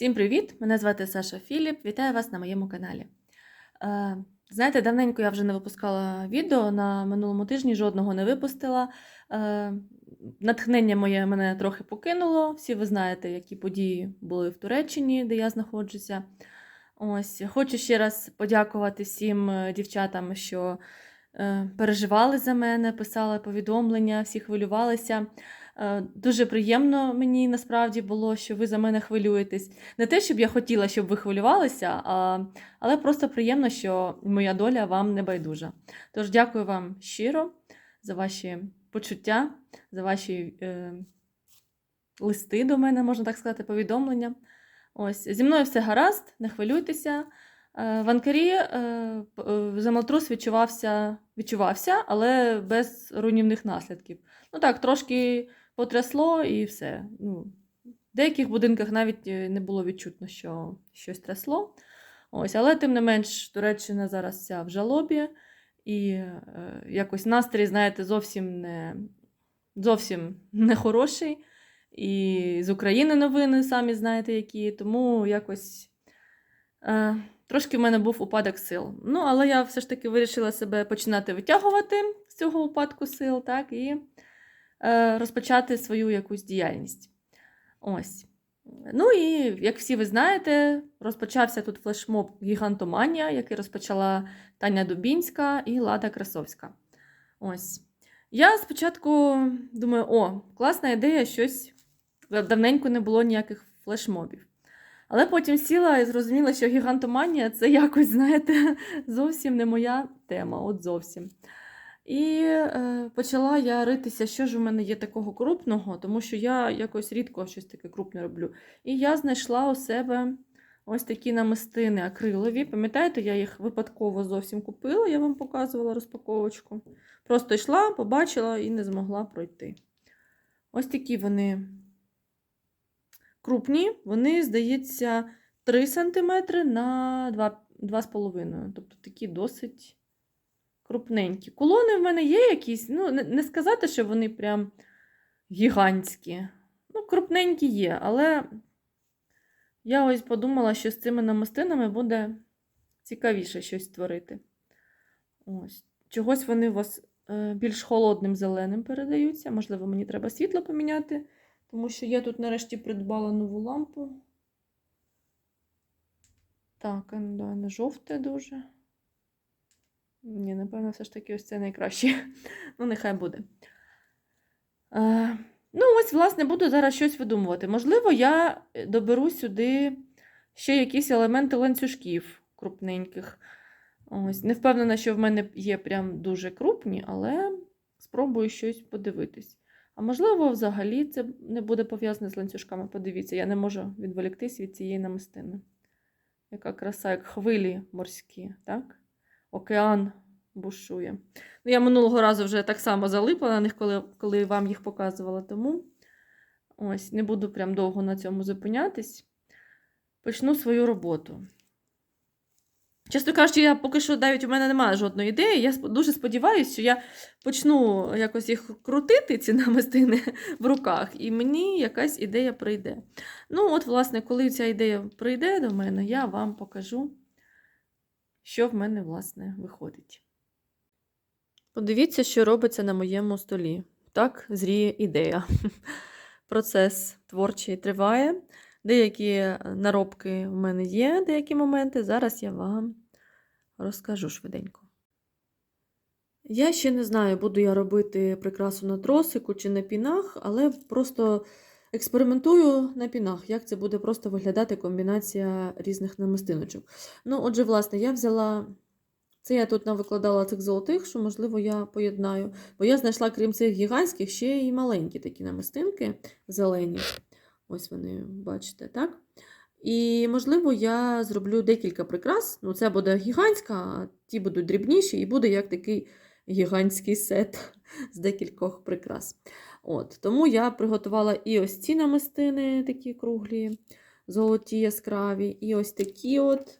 Всім привіт! Мене звати Саша Філіп. Вітаю вас на моєму каналі. Е, знаєте, давненько я вже не випускала відео на минулому тижні, жодного не випустила. Е, натхнення моє мене трохи покинуло. Всі ви знаєте, які події були в Туреччині, де я знаходжуся. Ось, хочу ще раз подякувати всім е, дівчатам, що переживали за мене, писали повідомлення, всі хвилювалися. Е, Дуже приємно мені насправді було, що ви за мене хвилюєтесь. Не те, щоб я хотіла, щоб ви хвилювалися, а, але просто приємно, що моя доля вам не байдужа. Тож дякую вам щиро за ваші почуття, за ваші е, листи до мене, можна так сказати, повідомлення. Ось, зі мною все гаразд, не хвилюйтеся. Е, В Анкарі е, е, землетрус відчувався, відчувався, але без руйнівних наслідків. Ну так, трошки потрясло і все. Ну, в деяких будинках навіть е, не було відчутно, що щось трясло. Ось, але тим не менш, Туреччина зараз вся в жалобі, і е, якось настрій, знаєте, зовсім не, зовсім не хороший. І з України новини, самі знаєте, які. Тому якось е, трошки в мене був упадок сил. Ну, але я все ж таки вирішила себе починати витягувати з цього упадку сил, так, і розпочати свою якусь діяльність. Ось. Ну і, як всі ви знаєте, розпочався тут флешмоб Гігантоманія, який розпочала Таня Дубінська і Лада Красовська. Ось. Я спочатку думаю, о, класна ідея, щось давненько не було ніяких флешмобів. Але потім сіла і зрозуміла, що гігантоманія це якось, знаєте, зовсім не моя тема, от зовсім. І е, почала я ритися, що ж у мене є такого крупного, тому що я якось рідко щось таке крупне роблю. І я знайшла у себе ось такі намистини акрилові. Пам'ятаєте, я їх випадково зовсім купила, я вам показувала розпаковочку. Просто йшла, побачила і не змогла пройти. Ось такі вони крупні, вони, здається, 3 см на 2,5 Тобто такі досить крупненькі. Кулони в мене є якісь, ну, не, сказати, що вони прям гігантські. Ну, крупненькі є, але я ось подумала, що з цими намистинами буде цікавіше щось створити. Ось. Чогось вони у вас е, більш холодним зеленим передаються. Можливо, мені треба світло поміняти, тому що я тут нарешті придбала нову лампу. Так, ну, да, не жовте дуже. Ні, напевно, все ж таки ось це найкраще. Ну, нехай буде. Е, ну, ось, власне, буду зараз щось видумувати. Можливо, я доберу сюди ще якісь елементи ланцюжків крупненьких. Ось, не впевнена, що в мене є прям дуже крупні, але спробую щось подивитись. А можливо, взагалі це не буде пов'язане з ланцюжками. Подивіться, я не можу відволіктись від цієї намистини. Яка краса, як хвилі морські, так? Океан бушує. Ну, я минулого разу вже так само залипла на них, коли, коли вам їх показувала, тому ось не буду прям довго на цьому зупинятись. Почну свою роботу. Чесно кажучи, я поки що навіть у мене немає жодної ідеї. Я дуже сподіваюся, що я почну якось їх крутити, ці намистини в руках, і мені якась ідея прийде. Ну, от, власне, коли ця ідея прийде до мене, я вам покажу, що в мене, власне, виходить. Подивіться, що робиться на моєму столі. Так зріє ідея. Процес творчий триває. Деякі наробки в мене є, деякі моменти. Зараз я вам розкажу швиденько. Я ще не знаю, буду я робити прикрасу на тросику чи на пінах, але просто експериментую на пінах, як це буде просто виглядати комбінація різних намистиночок. Ну, отже, власне, я взяла. Це я тут навикладала цих золотих, що, можливо, я поєднаю. Бо я знайшла, крім цих гігантських, ще й маленькі такі намистинки зелені. Ось вони, бачите, так? І, можливо, я зроблю декілька прикрас. Ну, це буде гігантська, а ті будуть дрібніші, і буде як такий гігантський сет з декількох прикрас. От, Тому я приготувала і ось ці намистини, такі круглі, золоті яскраві, і ось такі от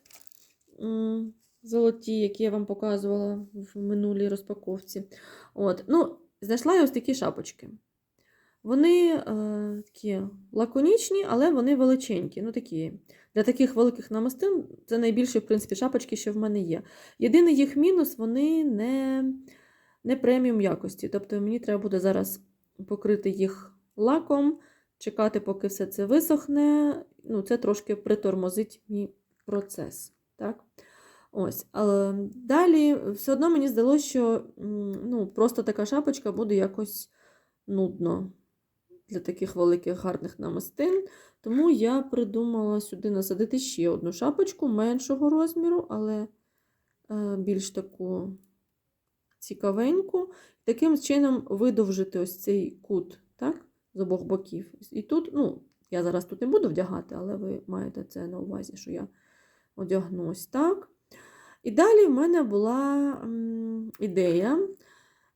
золоті, які я вам показувала в минулій розпаковці. От, ну, Знайшла я ось такі шапочки. Вони е, такі лаконічні, але вони величенькі. Ну, такі. Для таких великих намистин це найбільші, в принципі, шапочки, що в мене є. Єдиний їх мінус вони не, не преміум якості. Тобто мені треба буде зараз покрити їх лаком, чекати, поки все це висохне. Ну, Це трошки притормозить мій процес. Так? Ось. Але далі все одно мені здалося, що ну, просто така шапочка буде якось нудно для таких великих гарних намистин. Тому я придумала сюди насадити ще одну шапочку меншого розміру, але е, більш таку цікавеньку. Таким чином видовжити ось цей кут так, з обох боків. І тут, ну, я зараз тут не буду вдягати, але ви маєте це на увазі, що я одягну ось так. І далі в мене була ідея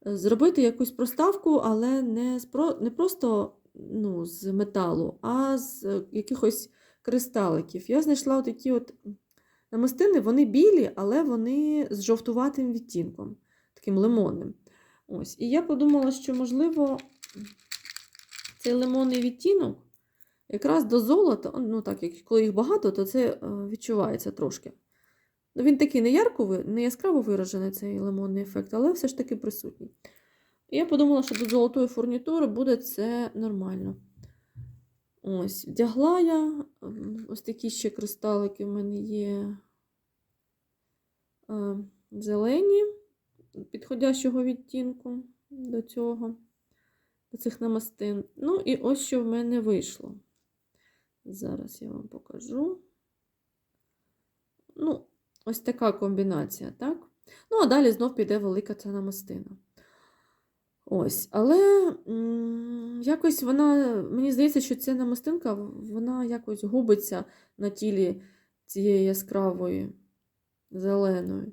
зробити якусь проставку, але не, з про- не просто ну, з металу, а з е, якихось кристаликів. Я знайшла такі от намистини, вони білі, але вони з жовтуватим відтінком, таким лимонним. Ось. І я подумала, що, можливо, цей лимонний відтінок якраз до золота, ну так, як коли їх багато, то це е, відчувається трошки. Ну, він такий не ярко, не яскраво виражений цей лимонний ефект, але все ж таки присутній. І я подумала, що до золотої фурнітури буде це нормально. Ось, вдягла я ось такі ще кристалики в мене є е, зелені підходящого відтінку до цього, до цих намастин. Ну, і ось що в мене вийшло. Зараз я вам покажу. Ну, ось така комбінація, так? Ну, а далі знов піде велика ця намастина. Ось, але якось вона, мені здається, що ця намистинка, вона якось губиться на тілі цієї яскравої зеленої.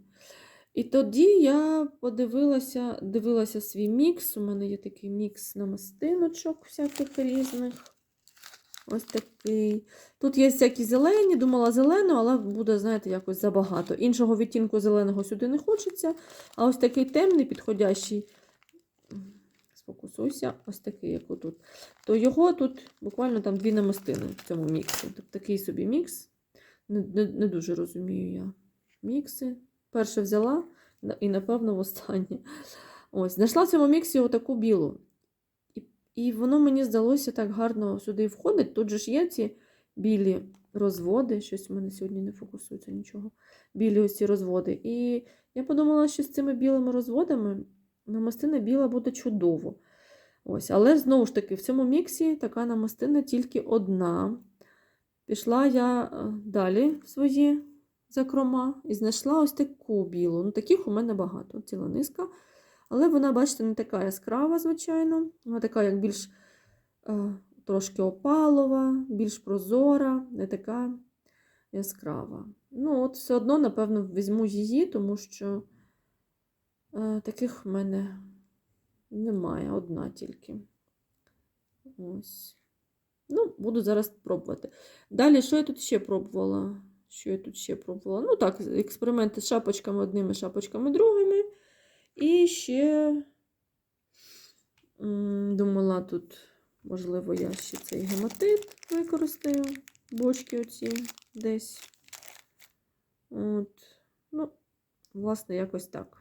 І тоді я подивилася, дивилася свій мікс. У мене є такий мікс намистиночок всяких різних. Ось такий. Тут є всякі зелені, думала зелену, але буде, знаєте, якось забагато. Іншого відтінку зеленого сюди не хочеться. А ось такий темний, підходящий, сфокусуйся, ось такий, як отут. То його тут буквально там дві намистини в цьому міксі. Тобто такий собі мікс. Не, не, не дуже розумію я мікси. Перше взяла і, напевно, востаннє. Ось, знайшла в цьому міксі отаку білу. І, і воно мені здалося так гарно сюди входить. Тут же ж є ці білі розводи. Щось в мене сьогодні не фокусується нічого. Білі ось ці розводи. І я подумала, що з цими білими розводами намастина біла буде чудово. Ось, але знову ж таки, в цьому міксі така намастина тільки одна. Пішла я е, далі в свої закрома і знайшла ось таку білу. Ну, таких у мене багато, ціла низка. Але вона, бачите, не така яскрава, звичайно. Вона така, як більш е, трошки опалова, більш прозора, не така яскрава. Ну, от все одно, напевно, візьму її, тому що е, таких в мене немає, одна тільки. Ось. Ну, буду зараз пробувати. Далі, що я тут ще пробувала? Що я тут ще пробувала? Ну, так, експерименти з шапочками одними, шапочками другими. І ще думала, тут, можливо, я ще цей гематит використаю, бочки оці десь. От. Ну, власне, якось так.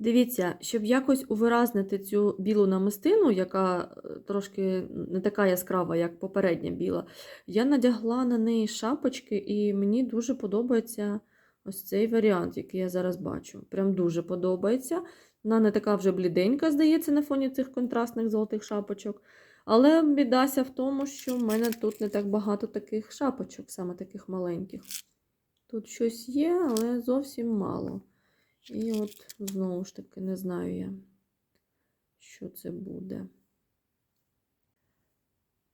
Дивіться, щоб якось увиразнити цю білу намистину, яка е, трошки не така яскрава, як попередня біла, я надягла на неї шапочки, і мені дуже подобається ось цей варіант, який я зараз бачу. Прям дуже подобається. Вона не така вже бліденька, здається, на фоні цих контрастних золотих шапочок. Але бідася в тому, що в мене тут не так багато таких шапочок, саме таких маленьких. Тут щось є, але зовсім мало. І от знову ж таки не знаю я, що це буде.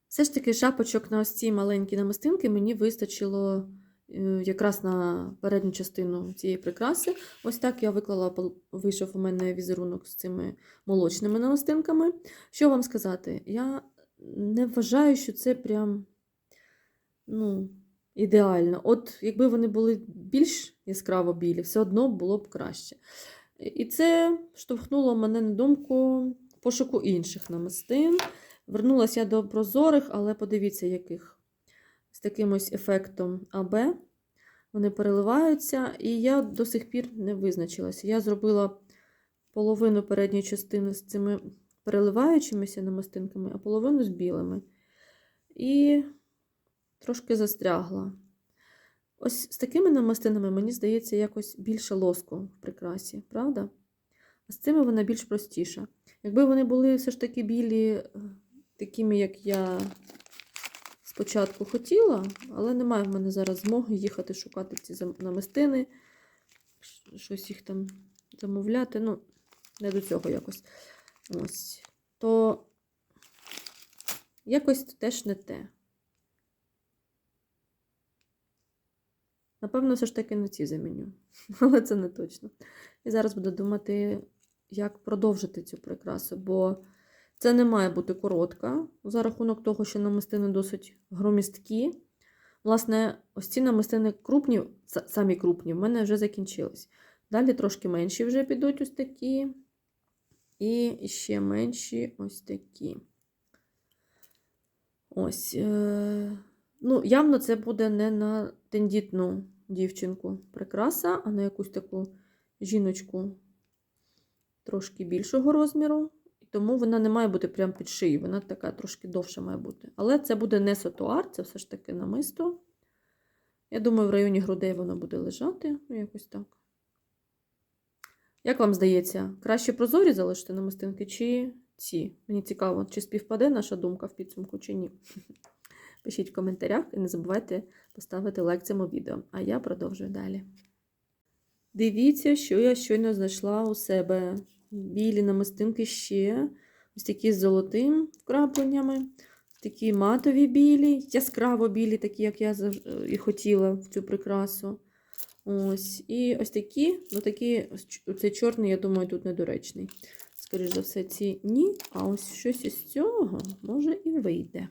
Все ж таки, шапочок на ось ці маленькі намистинки мені вистачило е, якраз на передню частину цієї прикраси. Ось так я виклала, вийшов у мене візерунок з цими молочними намистинками. Що вам сказати? Я не вважаю, що це прям ну, ідеально. От якби вони були більш яскраво білі, все одно було б краще. І це штовхнуло мене на думку пошуку інших намистин. Вернулася я до прозорих, але подивіться, яких. З таким ось ефектом АБ. Вони переливаються, і я до сих пір не визначилася. Я зробила половину передньої частини з цими переливаючимися намистинками, а половину з білими. І трошки застрягла. Ось з такими намистинами, мені здається, якось більше лоску в прикрасі, правда? А з цими вона більш простіша. Якби вони були все ж таки білі, е, такими, як я спочатку хотіла, але немає в мене зараз змоги їхати шукати ці намистини, щось їх там замовляти. Ну, не до цього якось. Ось. То якось теж не те. Напевно, все ж таки на ці заміню. Але це не точно. І зараз буду думати, як продовжити цю прикрасу, бо це не має бути коротка за рахунок того, що намистини досить громісткі. Власне, ось ці намистини крупні, самі крупні, в мене вже закінчились. Далі трошки менші вже підуть ось такі. І ще менші ось такі. Ось. Е- ну, явно це буде не на тендітну дівчинку прикраса, а на якусь таку жіночку трошки більшого розміру. Тому вона не має бути прямо під шиєю, вона така трошки довша має бути. Але це буде не сотуар, це все ж таки намисто. Я думаю, в районі грудей воно буде лежати, ну, якось так. Як вам здається, краще прозорі залишити намистинки чи ці? Мені цікаво, чи співпаде наша думка в підсумку, чи ні. Пишіть в коментарях і не забувайте поставити лайк цьому відео. А я продовжую далі. Дивіться, що я щойно знайшла у себе. Білі намистинки ще. Ось такі з золотим вкрапленнями. Такі матові білі, яскраво білі, такі, як я і хотіла в цю прикрасу. Ось. І ось такі, ну такі, цей чорний, я думаю, тут недоречний. Скоріше за все, ці ні. А ось щось із цього може і вийде.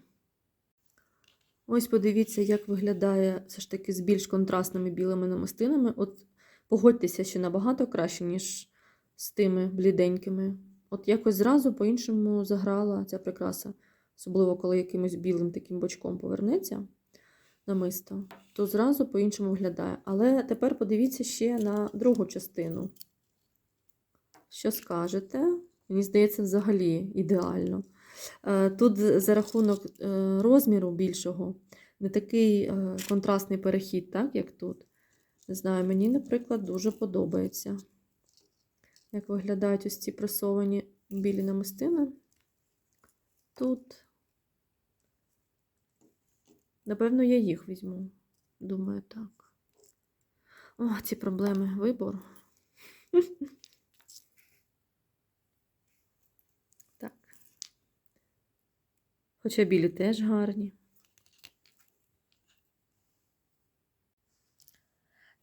Ось подивіться, як виглядає все ж таки з більш контрастними білими намистинами. От погодьтеся, що набагато краще, ніж з тими бліденькими. От якось зразу по-іншому заграла ця прикраса, особливо коли якимось білим таким бочком повернеться намисто, то зразу по-іншому виглядає. Але тепер подивіться ще на другу частину. Що скажете? Мені здається, взагалі ідеально. Е, Тут за рахунок е, розміру більшого не такий е, контрастний перехід, так, як тут. Не знаю, мені, наприклад, дуже подобається. Як виглядають ось ці пресовані білі намистини. Тут, напевно, я їх візьму. Думаю, так. О, ці проблеми вибору. Так. Хоча білі теж гарні.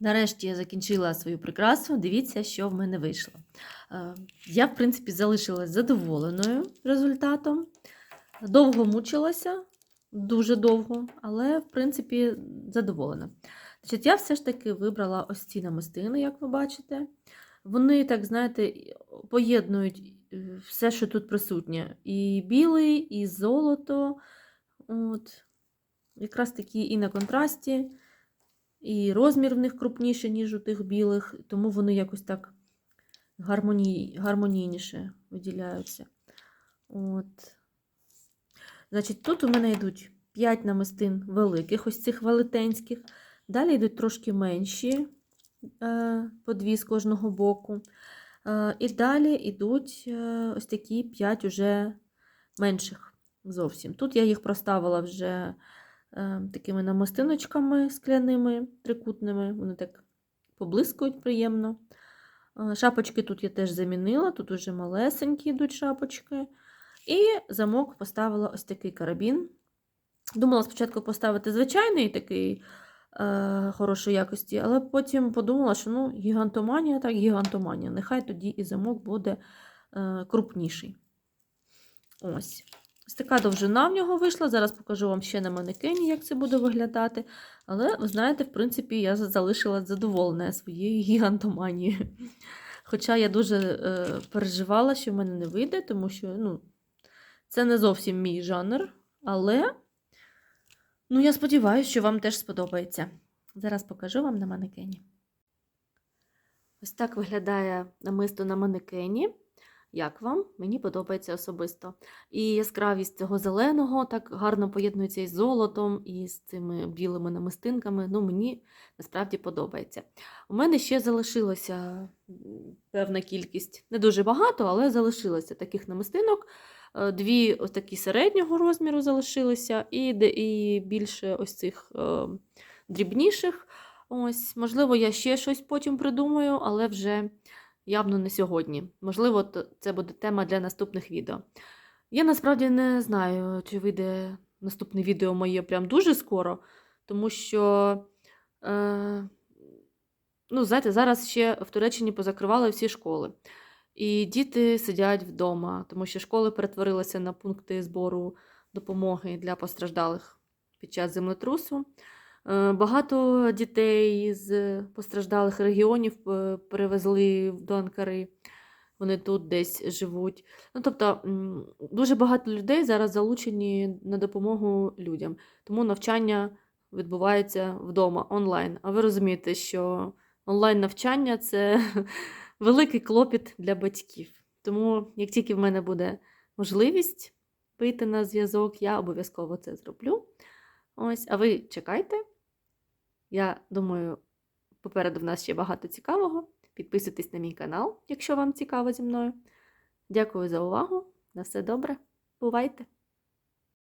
Нарешті я закінчила свою прикрасу. Дивіться, що в мене вийшло. Е, Я, в принципі, залишилась задоволеною результатом. Довго мучилася, дуже довго, але, в принципі, задоволена. Значить, я все ж таки вибрала ось ці намистини, як ви бачите. Вони, так знаєте, поєднують е, все, що тут присутнє. І білий, і золото. От. Якраз такі і на контрасті, і розмір в них крупніший, ніж у тих білих, тому вони якось так гармоній, гармонійніше виділяються. От. Значить, тут у мене йдуть 5 намистин великих, ось цих велетенських. Далі йдуть трошки менші, по дві з кожного боку. Е, І далі йдуть е, ось такі 5 уже менших зовсім. Тут я їх проставила вже е, такими намистиночками скляними, трикутними. Вони так поблискують приємно. Е, Шапочки тут я теж замінила, тут уже малесенькі йдуть шапочки. І замок поставила ось такий карабін. Думала спочатку поставити звичайний такий е, хорошої якості, але потім подумала, що ну, гігантоманія, так, гігантоманія. Нехай тоді і замок буде е, крупніший. Ось. Ось така довжина в нього вийшла. Зараз покажу вам ще на манекені, як це буде виглядати. Але, ви знаєте, в принципі, я залишилась задоволена своєю гігантоманією. Хоча я дуже е, переживала, що в мене не вийде, тому що ну, це не зовсім мій жанр. Але ну, я сподіваюся, що вам теж сподобається. Зараз покажу вам на манекені. Ось так виглядає намисто на манекені. Як вам? Мені подобається особисто. І яскравість цього зеленого так гарно поєднується із золотом, і з цими білими намистинками. Ну, мені насправді подобається. У мене ще залишилося певна кількість, не дуже багато, але залишилося таких намистинок. Е, Дві такі середнього розміру залишилися, і, і більше ось цих е, дрібніших. Ось, можливо, я ще щось потім придумаю, але вже явно не сьогодні. Можливо, це буде тема для наступних відео. Я насправді не знаю, чи вийде наступне відео моє прям дуже скоро, тому що, е, ну, знаєте, зараз ще в Туреччині позакривали всі школи. І діти сидять вдома, тому що школи перетворилися на пункти збору допомоги для постраждалих під час землетрусу. Е, Багато дітей з постраждалих регіонів е, перевезли до Анкари. Вони тут десь живуть. Ну, тобто, дуже багато людей зараз залучені на допомогу людям. Тому навчання відбувається вдома онлайн. А ви розумієте, що онлайн навчання це великий клопіт для батьків. Тому, як тільки в мене буде можливість вийти на зв'язок, я обов'язково це зроблю. Ось, а ви чекайте. Я думаю, попереду в нас ще багато цікавого. Підписуйтесь на мій канал, якщо вам цікаво зі мною. Дякую за увагу. На все добре. Бувайте!